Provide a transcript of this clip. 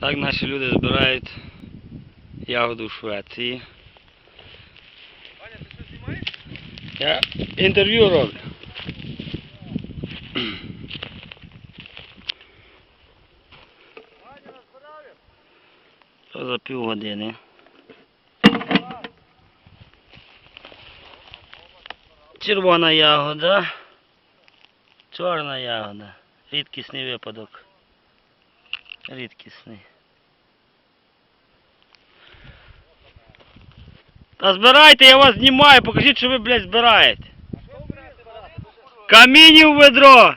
Так наші люди збирають ягоду в Швеції. Ваня, ти що знімаєш? Я інтерв'ю роблю. За півгодини. Червона ягода. Чорна ягода. Рідкісний випадок. Рідкісний. Та збирайте, я вас знімаю, покажіть, що ви, блядь, збираєте. Камінь у ведро!